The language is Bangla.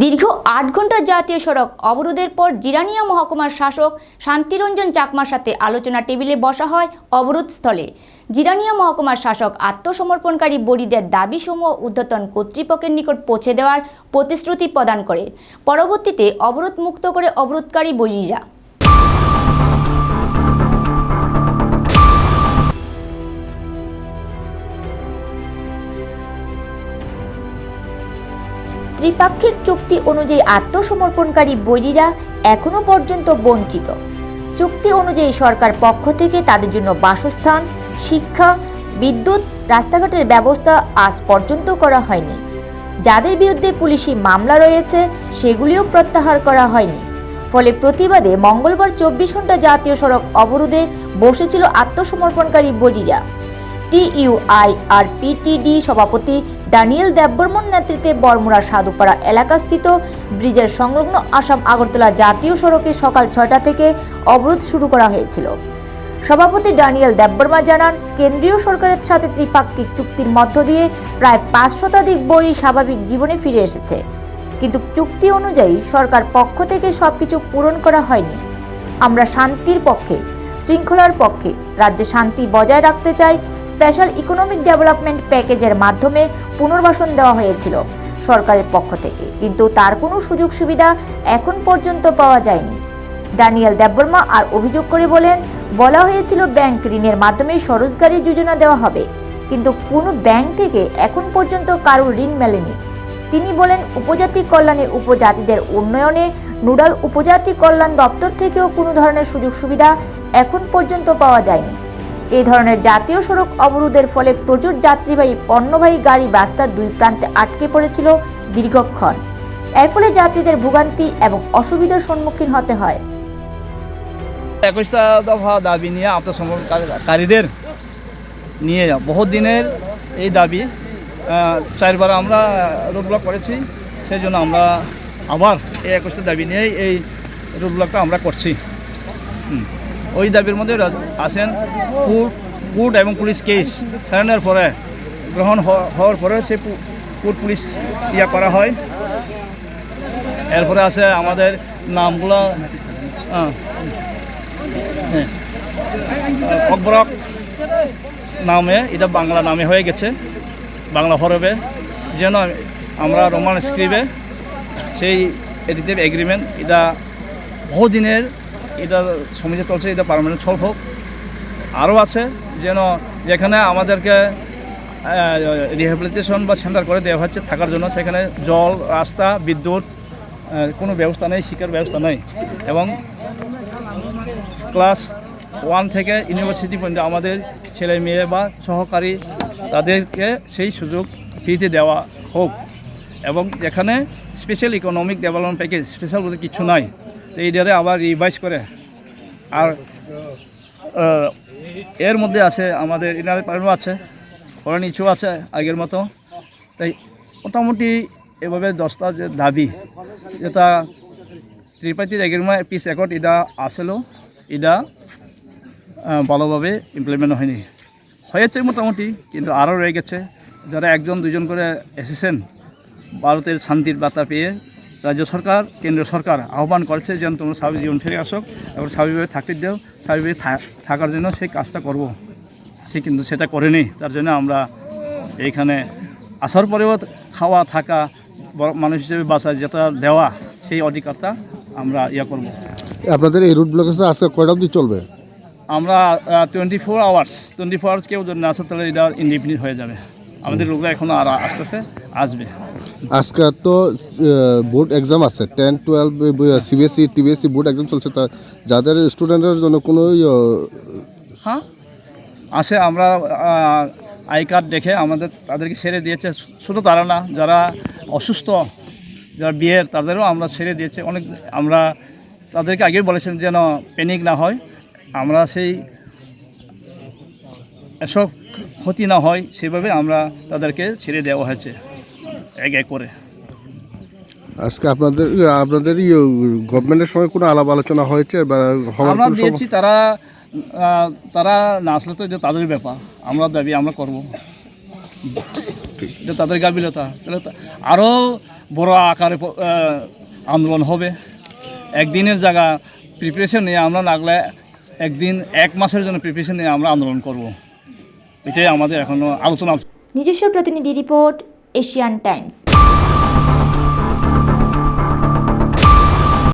দীর্ঘ আট ঘণ্টা জাতীয় সড়ক অবরোধের পর জিরানিয়া মহকুমার শাসক শান্তিরঞ্জন চাকমার সাথে আলোচনা টেবিলে বসা হয় অবরোধ স্থলে। জিরানিয়া মহকুমার শাসক আত্মসমর্পণকারী বড়িদের দাবিসমূহ উদ্ধতন কর্তৃপক্ষের নিকট পৌঁছে দেওয়ার প্রতিশ্রুতি প্রদান করে। পরবর্তীতে অবরোধ মুক্ত করে অবরোধকারী বৈরীরা ত্রিপাক্ষিক চুক্তি অনুযায়ী আত্মসমর্পণকারী বৈরীরা এখনও পর্যন্ত বঞ্চিত। চুক্তি অনুযায়ী সরকার পক্ষ থেকে তাদের জন্য বাসস্থান, শিক্ষা, বিদ্যুৎ, রাস্তাঘাটের ব্যবস্থা আজ পর্যন্ত করা হয়নি। যাদের বিরুদ্ধে পুলিশি মামলা রয়েছে, সেগুলিও প্রত্যাহার করা হয়নি। ফলে প্রতিবাদে মঙ্গলবার চব্বিশ ঘণ্টা জাতীয় সড়ক অবরোধে বসেছিল আত্মসমর্পণকারী বৈরীরা। টিইউআই আর পিটিডি সভাপতি ডানিয়েল দেববর্মন নেতৃত্বে বরমুড়া সাধুপাড়া এলাকাস্থিত ব্রিজের সংলগ্ন আসাম আগরতলা জাতীয় সড়কে সকাল ছয়টা থেকে অবরোধ শুরু করা হয়েছিল। সভাপতি ডানিয়েল দেববর্মা জানান, কেন্দ্রীয় সরকারের সাথে ত্রিপাক্ষিক চুক্তির মধ্য দিয়ে প্রায় পাঁচ শতাধিক বই স্বাভাবিক জীবনে ফিরে এসেছে। কিন্তু চুক্তি অনুযায়ী সরকার পক্ষ থেকে সবকিছু পূরণ করা হয়নি। আমরা শান্তির পক্ষে, শৃঙ্খলার পক্ষে, রাজ্যে শান্তি বজায় রাখতে চাই, স্পেশাল ইকোনমিক ডেভেলপমেন্ট প্যাকেজের মাধ্যমে পুনর্বাসন দেওয়া হয়েছিল সরকারের পক্ষ থেকে। কিন্তু তার কোনো সুযোগ সুবিধা এখন পর্যন্ত পাওয়া যায়নি। ডানিয়েল দেববর্মা আর অভিযোগ করে বলেন, বলা হয়েছিল ব্যাংক ঋণের মাধ্যমে স্বরোজগারি যোজনা দেওয়া হবে। কিন্তু কোনো ব্যাংক থেকে এখন পর্যন্ত কারও ঋণ মেলেনি। তিনি বলেন, উপজাতি কল্যাণে উপজাতিদের উন্নয়নে নুডাল উপজাতি কল্যাণ দপ্তর থেকেও কোনো ধরনের সুযোগ সুবিধা এখন পর্যন্ত পাওয়া যায়নি। এই ধরনের জাতীয় সড়ক অবরোধের ফলে প্রচুর যাত্রীবাহী পণ্যবাহী গাড়ি রাস্তার দুই প্রান্তে আটকে পড়েছিল দীর্ঘক্ষণ। এর ফলে যাত্রীদের ভোগান্তি এবং অসুবিধার সম্মুখীন হতে হয়। একুশটা দফা দাবি নিয়ে আত্মসমর্পণকারীদের নিয়ে বহু দিনের এই দাবি চারবার আমরা রোডব্লক করেছি সেই জন্য আমরা আবার এই একুশটা দাবি নিয়েই এই রোডব্লকটা আমরা করছি। হুম। ওই দাবির মধ্যে আছেন কোর্ট কোর্ট এবং পুলিশ কেস। সারেন্ডার পরে গ্রহণ হওয়ার পরে সে কোর্ট পুলিশ ইয়া করা হয়। এরপরে আছে আমাদের নামগুলো হ্যাঁ। অকবরক নামে, এটা বাংলা নামে হয়ে গেছে, বাংলা হরবে যেন আমরা রোমান স্ক্রিপে সেই এডিটিভ এগ্রিমেন্ট, এটা বহুদিনের এটা সমিতি চলছে এটা পারমানেন্ট সলভ হোক। আরও আছে যেন যেখানে আমাদেরকে রিহ্যাবিলিটেশন বা সেন্টার করে দেওয়া হচ্ছে থাকার জন্য, সেখানে জল, রাস্তা, বিদ্যুৎ কোনো ব্যবস্থা নেই, শিক্ষার ব্যবস্থা নেই। এবং ক্লাস ওয়ান থেকে ইউনিভার্সিটি পর্যন্ত আমাদের ছেলে মেয়ে বা সহকারী তাদেরকে সেই সুযোগ ফ্রিতে দেওয়া হোক। এবং যেখানে special economic development package special বলে কিছু নাই। এইটারে আবার রিভাইজ করে। আর এর মধ্যে আছে আমাদের ইনার পারমিট আছে, ফরেন ইস্যু আছে আগের মতো। তাই মোটামুটি এভাবে দশটা যে দাবি, যেটা ত্রিপাঠী এগ্রিমেন্ট পিস একট এটা আসলেও এটা ভালোভাবে ইমপ্লিমেন্ট হয়নি। হয়েছে মোটামুটি, কিন্তু আরও রয়ে গেছে। যারা একজন দুজন করে এসেছেন, ভারতের শান্তির বার্তা পেয়ে রাজ্য সরকার কেন্দ্র সরকার আহ্বান করছে যেন তোমরা স্বাভাবিক জীবন ফিরে আসো এবং স্বাভাবিকভাবে থাকতে দেও। স্বাভাবিকভাবে থাকার জন্য সেই কাজটা করব। সে কিন্তু সেটা করেনি। তার জন্য আমরা এইখানে আসার পরেও খাওয়া থাকা বড় মানুষ হিসেবে বাসা যেটা দেওয়া সেই অধিকারটা আমরা ইয়ে করব। আপনাদের এই রুট ব্লকেজটা আজকে কয়টা অবধি চলবে? আমরা twenty four hours twenty four hours কেউ যদি না আসে তাহলে এটা ইনডিফিনিট হয়ে যাবে। আমাদের লোকরা এখনও আর আসতেছে আসবে। আজকে তো বোর্ড এক্সাম আছে ten twelve CBSE TBSE board exam চলছে তা যাদের স্টুডেন্টের জন্য কোনো ইয়ে, হ্যাঁ? আসে আমরা আই কার্ড দেখে আমাদের তাদেরকে ছেড়ে দিয়েছে শুধু তারা না যারা অসুস্থ যারা বিয়ের তাদেরও আমরা ছেড়ে দিয়েছে অনেক আমরা তাদেরকে আগেই বলেছেন যেন প্যানিক না হয় আমরা সেই এসব ক্ষতি না হয় সেভাবে আমরা তাদেরকে ছেড়ে দেওয়া হয়েছে। এক এক করে। আজকে আপনাদের আপনাদের ইয়ে গভর্নমেন্টের সঙ্গে কোনো আলাপ আলোচনা হয়েছে বা আমরা দিয়েছি তারা তারা না আসলে তো এটা তাদের ব্যাপার। আমরা দাবি আমরা করব। এটা তাদের গাফিলতা। তাহলে তা- আরও বড় আকারে আন্দোলন হবে। একদিনের জায়গা প্রিপারেশন নিয়ে আমরা লাগলে একদিন এক মাসের জন্য প্রিপারেশন নিয়ে আমরা আন্দোলন করব। এটাই আমাদের এখনও আলোচনা। নিজস্ব প্রতিনিধি রিপোর্ট এশিয়ান টাইমস